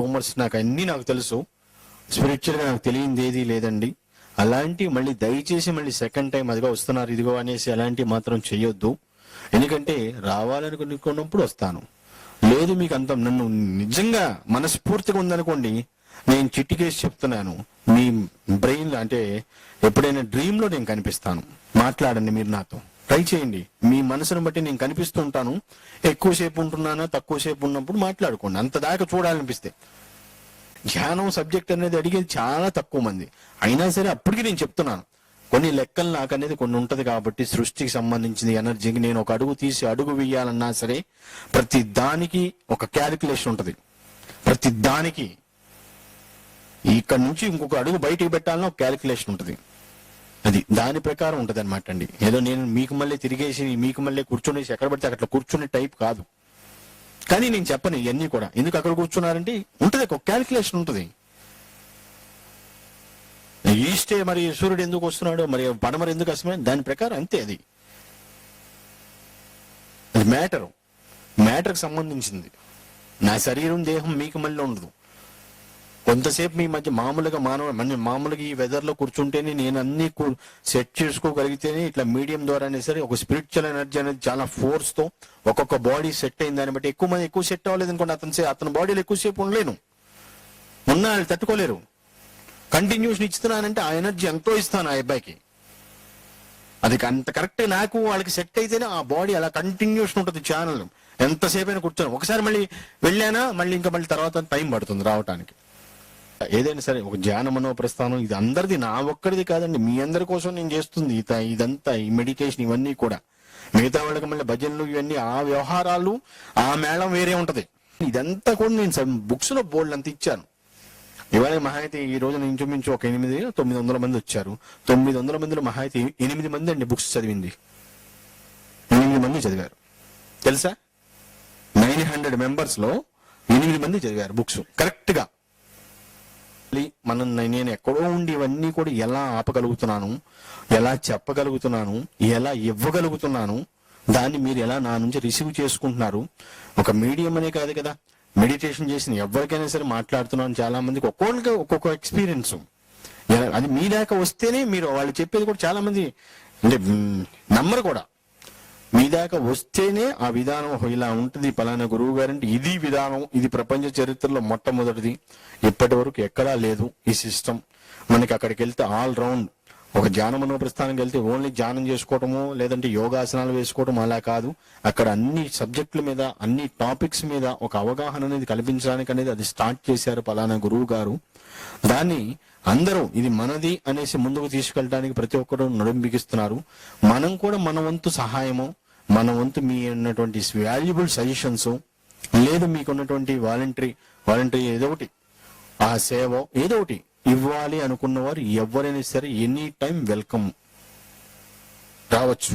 Rumours నాకు అన్నీ నాకు తెలుసు. స్పిరిచువల్గా నాకు తెలియంది ఏది లేదండి. అలాంటి మళ్ళీ దయచేసి మళ్ళీ సెకండ్ టైం అదిగో వస్తున్నారు ఇదిగో అనేసి అలాంటివి మాత్రం చేయొద్దు ఎందుకంటే రావాలనుకున్నప్పుడు వస్తాను. లేదు మీకు అంత నన్ను నిజంగా మనస్ఫూర్తిగా ఉందనుకోండి నేను చిట్టికేసి చెప్తున్నాను. మీ బ్రెయిన్ అంటే ఎప్పుడైనా డ్రీమ్లో నేను కనిపిస్తాను. మాట్లాడండి మీరు నాతో. ట్రై చేయండి. మీ మనసును బట్టి నేను కనిపిస్తూ ఉంటాను ఎక్కువసేపు ఉంటున్నానా తక్కువసేపు ఉన్నప్పుడు మాట్లాడుకోండి. అంత దాకా చూడాలనిపిస్తే. ధ్యానం సబ్జెక్ట్ అనేది అడిగేది చాలా తక్కువ మంది. అయినా సరే అప్పటికి నేను చెప్తున్నాను. కొన్ని లెక్కలు నాకు అనేది కొన్ని ఉంటుంది కాబట్టి సృష్టికి సంబంధించిన ఎనర్జీకి నేను ఒక అడుగు తీసి అడుగు వేయాలన్నా సరే ప్రతి దానికి ఒక క్యాలిక్యులేషన్ ఉంటుంది. ప్రతి దానికి. ఇక్కడ నుంచి ఇంకొక అడుగు బయటికి పెట్టాలన్నా ఒక క్యాలిక్యులేషన్ ఉంటుంది. అది దాని ప్రకారం ఉంటుంది అనమాట అండి. ఏదో నేను మీకు మళ్ళీ తిరిగేసి మీకు మళ్ళీ కూర్చునేసి ఎక్కడ పడితే అట్లా కూర్చునే టైప్ కాదు. కానీ నేను చెప్పను ఇవన్నీ కూడా. ఎందుకు అక్కడ కూర్చున్నారంటే ఉంటుంది ఒక క్యాలిక్యులేషన్ ఉంటుంది. ఈస్టే మరి సూర్యుడు ఎందుకు వస్తున్నాడు మరి పడమరు ఎందుకు వస్తున్నాడు దాని ప్రకారం అంతే అది. అది మ్యాటరు. మ్యాటర్కి సంబంధించింది. నా శరీరం దేహం మీకు మళ్ళీ ఉండదు. కొంతసేపు మీ మధ్య మామూలుగా మానవ మన మామూలుగా ఈ వెదర్లో కూర్చుంటేనే నేను అన్ని సెట్ చేసుకోగలిగితేనే ఇట్లా మీడియం ద్వారానే సరే ఒక స్పిరిచువల్ ఎనర్జీ అనేది చాలా ఫోర్స్తో ఒక్కొక్క బాడీ సెట్ అయింది దాన్ని బట్టి ఎక్కువ మంది ఎక్కువ సెట్ అవ్వలేదు అనుకోండి అతను అతని బాడీలో ఎక్కువసేపు ఉండలేను. ఉన్నా వాళ్ళు తట్టుకోలేరు. కంటిన్యూషన్ ఇస్తున్నానంటే ఆ ఎనర్జీ ఎంతో ఇస్తాను ఆ అబ్బాయికి. అది అంత కరెక్ట్ నాకు వాళ్ళకి సెట్ అయితేనే ఆ బాడీ అలా కంటిన్యూషన్ ఉంటుంది ఛానల్ ఎంతసేపు అయినా కూర్చొని. ఒకసారి మళ్ళీ వెళ్ళానా మళ్ళీ ఇంకా మళ్ళీ తర్వాత టైం పడుతుంది రావటానికి. ఏదైనా సరే ఒక ధ్యాన మనోప్రస్థానం ఇది అందరిది నా ఒక్కడిది కాదండి మీ అందరి కోసం నేను చేస్తుంది ఇదంతా ఈ మెడిటేషన్ ఇవన్నీ కూడా. మిగతా వాళ్ళకి మళ్ళీ భజనలు ఇవన్నీ ఆ వ్యవహారాలు ఆ మేళం వేరే ఉంటది. ఇదంతా కూడా నేను బుక్స్లో బోల్డ్ అంత ఇచ్చాను. ఇవాళ మహా ఈ రోజు ఇంచుమించు ఒక ఎనిమిది తొమ్మిది వందల మంది వచ్చారు. తొమ్మిది వందల మందిలో మహా ఎనిమిది మంది అండి బుక్స్ చదివింది. ఎనిమిది మంది చదివారు. తెలుసా? నైన్ హండ్రెడ్ మెంబర్స్లో ఎనిమిది మంది చదివారు బుక్స్ కరెక్ట్గా. మనం నేను ఎక్కడో ఉండి ఇవన్నీ కూడా ఎలా ఆపగలుగుతున్నాను ఎలా చెప్పగలుగుతున్నాను ఎలా ఇవ్వగలుగుతున్నాను దాన్ని మీరు ఎలా నా నుంచి రిసీవ్ చేసుకుంటున్నారు? ఒక మీడియం అనే కాదు కదా. మెడిటేషన్ చేసిన ఎవరికైనా సరే మాట్లాడుతున్నాను. చాలా మందికి ఒక్కొక్కరికి ఒక్కొక్క ఎక్స్పీరియన్స్. అది మీ దాకా వస్తేనే మీరు వాళ్ళు చెప్పేది కూడా చాలా మంది అంటే నమ్మరు కూడా. మీ దాకా వస్తేనే ఆ విధానం ఇలా ఉంటుంది. పలానా గురువు గారంటే ఇది విధానం ఇది ప్రపంచ చరిత్రలో మొట్టమొదటిది. ఇప్పటి వరకు ఎక్కడా లేదు ఈ సిస్టమ్ మనకి అక్కడికి వెళ్తే ఆల్ రౌండ్ ఒక ధ్యాన మనోప్రస్థానానికి వెళ్తే ఓన్లీ ధ్యానం చేసుకోవటము లేదంటే యోగాసనాలు వేసుకోవటం అలా కాదు. అక్కడ అన్ని సబ్జెక్టుల మీద అన్ని టాపిక్స్ మీద ఒక అవగాహన అనేది కల్పించడానికి అనేది అది స్టార్ట్ చేశారు పలానా గురువు గారు. దాన్ని అందరూ ఇది మనది అనేసి ముందుకు తీసుకెళ్ళడానికి ప్రతి ఒక్కరు నడుంబిగిస్తున్నారు. మనం కూడా మన వంతు సహాయము మన వంతు మీ ఉన్నటువంటి వాల్యుబుల్ సజెషన్స్ లేదు మీకున్నటువంటి వాలంటరీ వాలంటరీ ఏదో ఒకటి ఆ సేవ ఏదో ఒకటి ఇవ్వాలి అనుకున్నవారు ఎవరైనా సరే ఎనీ టైం వెల్కమ్ రావచ్చు.